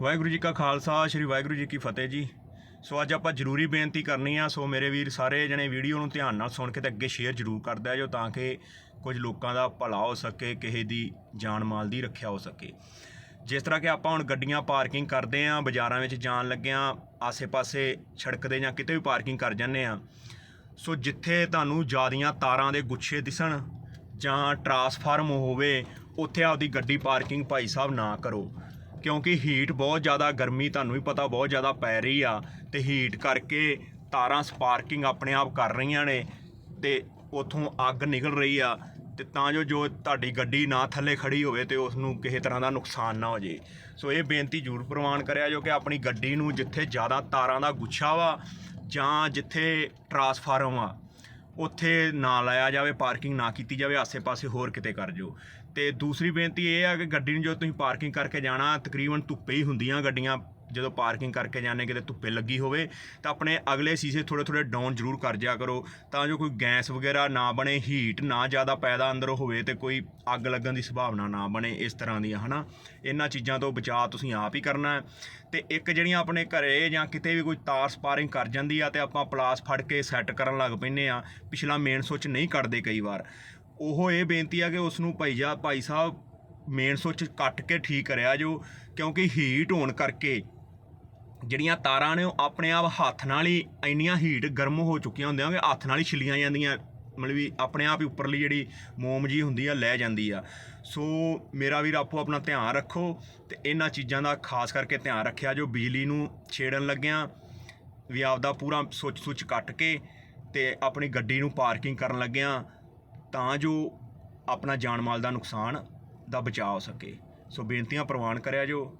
ਵਾਹਿਗੁਰੂ ਜੀ ਕਾ ਖਾਲਸਾ, ਸ੍ਰੀ ਵਾਹਿਗੁਰੂ ਜੀ ਕੀ ਫਤਿਹ ਜੀ। ਸੋ ਅੱਜ ਆਪਾਂ ਜ਼ਰੂਰੀ ਬੇਨਤੀ ਕਰਨੀ ਆ, ਸੋ ਮੇਰੇ ਵੀਰ ਸਾਰੇ ਜਣੇ ਵੀਡੀਓ ਨੂੰ ਧਿਆਨ ਨਾਲ ਸੁਣ ਕੇ ਤੇ ਅੱਗੇ ਸ਼ੇਅਰ ਜ਼ਰੂਰ ਕਰਦਾ ਜੋ ਤਾਂ ਕਿ ਕੁਝ ਲੋਕਾਂ ਦਾ ਭਲਾ ਹੋ ਸਕੇ, ਕਿਸੇ ਦੀ ਜਾਨ ਮਾਲ ਦੀ ਰੱਖਿਆ ਹੋ ਸਕੇ। ਜਿਸ ਤਰ੍ਹਾਂ ਕਿ ਆਪਾਂ ਹੁਣ ਗੱਡੀਆਂ ਪਾਰਕਿੰਗ ਕਰਦੇ ਆਂ, ਬਾਜ਼ਾਰਾਂ ਵਿੱਚ ਜਾਣ ਲੱਗਿਆਂ ਆਸੇ-ਪਾਸੇ ਸੜਕ ਦੇ ਜਾਂ ਕਿਤੇ ਵੀ ਪਾਰਕਿੰਗ ਕਰ ਜਾਂਦੇ ਆ। ਸੋ ਜਿੱਥੇ ਤੁਹਾਨੂੰ ਜਿਆਦੀਆਂ ਤਾਰਾਂ ਦੇ ਗੁੱਛੇ ਦਿਸਣ ਜਾਂ ਟਰਾਂਸਫਾਰਮ ਹੋਵੇ, ਉੱਥੇ ਆਪਦੀ ਗੱਡੀ ਪਾਰਕਿੰਗ ਭਾਈ ਸਾਹਿਬ ਨਾ ਕਰੋ। ਕਿਉਂਕਿ ਹੀਟ ਬਹੁਤ ਜ਼ਿਆਦਾ, ਗਰਮੀ ਤੁਹਾਨੂੰ ਵੀ ਪਤਾ ਬਹੁਤ ਜ਼ਿਆਦਾ ਪੈ ਰਹੀ ਆ ਤੇ ਹੀਟ ਕਰਕੇ ਤਾਰਾਂ ਸਪਾਰਕਿੰਗ ਆਪਣੇ ਆਪ ਕਰ ਰਹੀਆਂ ਨੇ ਤੇ ਉਥੋਂ ਅੱਗ ਨਿਕਲ ਰਹੀ ਆ ਤੇ ਤਾਂ ਜੋ ਜੋ ਤੁਹਾਡੀ ਗੱਡੀ ਨਾ ਥੱਲੇ ਖੜੀ ਹੋਵੇ ਤੇ ਉਸ ਨੂੰ ਕਿਸੇ ਤਰ੍ਹਾਂ ਦਾ ਨੁਕਸਾਨ ਨਾ ਹੋ ਜੇ। ਸੋ ਇਹ ਬੇਨਤੀ ਜ਼ਰੂਰ ਪ੍ਰਵਾਨ ਕਰਿਆ ਜੋ ਕਿ ਆਪਣੀ ਗੱਡੀ ਨੂੰ ਜਿੱਥੇ ਜ਼ਿਆਦਾ ਤਾਰਾਂ ਦਾ ਗੁੱਛਾ ਵਾ ਜਾਂ ਜਿੱਥੇ ਟਰਾਂਸਫਾਰਮ ਆ, ਉੱਥੇ ਨਾ ਲਾਇਆ ਜਾਵੇ ਪਾਰਕਿੰਗ ਨਾ ਕੀਤੀ ਜਾਵੇ, ਆਸੇ-ਪਾਸੇ ਹੋਰ ਕਿਤੇ ਕਰ ਜੋ। ਤੇ ਦੂਸਰੀ ਬੇਨਤੀ ਇਹ ਆ ਕਿ ਗੱਡੀ ਨੂੰ ਜਦੋਂ ਤੁਸੀਂ ਪਾਰਕਿੰਗ ਕਰਕੇ ਜਾਣਾ, ਤਕਰੀਬਨ ਧੁੱਪੇ ਹੀ ਹੁੰਦੀਆਂ ਗੱਡੀਆਂ, ਜਦੋਂ ਪਾਰਕਿੰਗ ਕਰਕੇ ਜਾਂਦੇ ਕਿਤੇ ਧੁੱਪੇ ਲੱਗੀ ਹੋਵੇ, ਤਾਂ ਆਪਣੇ ਅਗਲੇ ਸੀਸੇ ਥੋੜੇ ਥੋੜੇ ਡਾਊਨ ਜ਼ਰੂਰ ਕਰ ਜਿਆ ਕਰੋ, ਤਾਂ ਜੋ ਕੋਈ ਗੈਸ ਵਗੈਰਾ ਨਾ ਬਣੇ ਹੀਟ ਨਾ ਜ਼ਿਆਦਾ ਪੈਦਾ ਅੰਦਰ ਹੋਵੇ ਤੇ ਕੋਈ ਅੱਗ ਲੱਗਣ ਦੀ ਸੰਭਾਵਨਾ ਨਾ ਬਣੇ ਇਸ ਤਰ੍ਹਾਂ ਦੀਆਂ, ਹਨਾ? ਇਹਨਾਂ ਚੀਜ਼ਾਂ ਤੋਂ ਬਚਾਅ ਤੁਸੀਂ ਆਪ ਹੀ ਕਰਨਾ ਹੈ। ਤੇ ਇੱਕ ਜਿਹੜੀਆਂ ਆਪਣੇ ਘਰੇ ਜਾਂ ਕਿਤੇ ਵੀ ਕੋਈ ਤਾਰ ਸਪਾਰਿੰਗ ਕਰ ਜਾਂਦੀ ਆ ਤੇ ਆਪਾਂ ਪਲਾਸ ਫੜ ਕੇ ਸੈੱਟ ਕਰਨ ਲੱਗ ਪੈਂਦੇ ਆ, ਪਿਛਲਾ ਮੇਨ ਸੁੱਚ ਨਹੀਂ ਕੱਢਦੇ ਕਈ ਵਾਰ। ਉਹ ਇਹ ਬੇਨਤੀ ਆ ਕਿ ਉਸ ਨੂੰ ਭਾਈ ਜਾ, ਭਾਈ ਸਾਹਿਬ ਮੇਨ ਸੁੱਚ ਕੱਟ ਕੇ ਠੀਕ ਕਰਿਆ ਜੋ ਕਿਉਂਕਿ ਹੀਟ ਹੋਣ ਕਰਕੇ ਜਿਹੜੀਆਂ ਤਾਰਾਂ ਨੇ ਉਹ ਆਪਣੇ ਆਪ ਹੱਥ ਨਾਲ ਹੀ ਇੰਨੀਆਂ ਹੀਟ ਗਰਮ ਹੋ ਚੁੱਕੀਆਂ ਹੁੰਦੀਆਂ ਕਿ ਹੱਥ ਨਾਲ ਹੀ ਛਿੱਲੀਆਂ ਜਾਂਦੀਆਂ, ਮਤਲਬ ਵੀ ਆਪਣੇ ਆਪ ਹੀ ਉੱਪਰਲੀ ਜਿਹੜੀ ਮੋਮ ਜੀ ਹੁੰਦੀ ਆ, ਲੈ ਜਾਂਦੀ ਆ। ਸੋ ਮੇਰਾ ਵੀਰ, ਆਪੋ ਆਪਣਾ ਧਿਆਨ ਰੱਖੋ ਤੇ ਇਹਨਾਂ ਚੀਜ਼ਾਂ ਦਾ ਖਾਸ ਕਰਕੇ ਧਿਆਨ ਰੱਖਿਆ ਜੋ ਬਿਜਲੀ ਨੂੰ ਛੇੜਨ ਲੱਗਿਆਂ ਵੀ ਆਪਦਾ ਪੂਰਾ ਸੁੱਚ ਸੁੱਚ ਕੱਟ ਕੇ ਤੇ ਆਪਣੀ ਗੱਡੀ ਨੂੰ ਪਾਰਕਿੰਗ ਕਰਨ ਲੱਗਿਆਂ ਤਾਂ ਜੋ ਆਪਣਾ ਜਾਨ ਮਾਲ ਦਾ ਨੁਕਸਾਨ ਦਾ ਬਚਾਅ ਹੋ ਸਕੇ। ਸੋ ਬੇਨਤੀਆਂ ਪ੍ਰਵਾਨ ਕਰਿਆ ਜੋ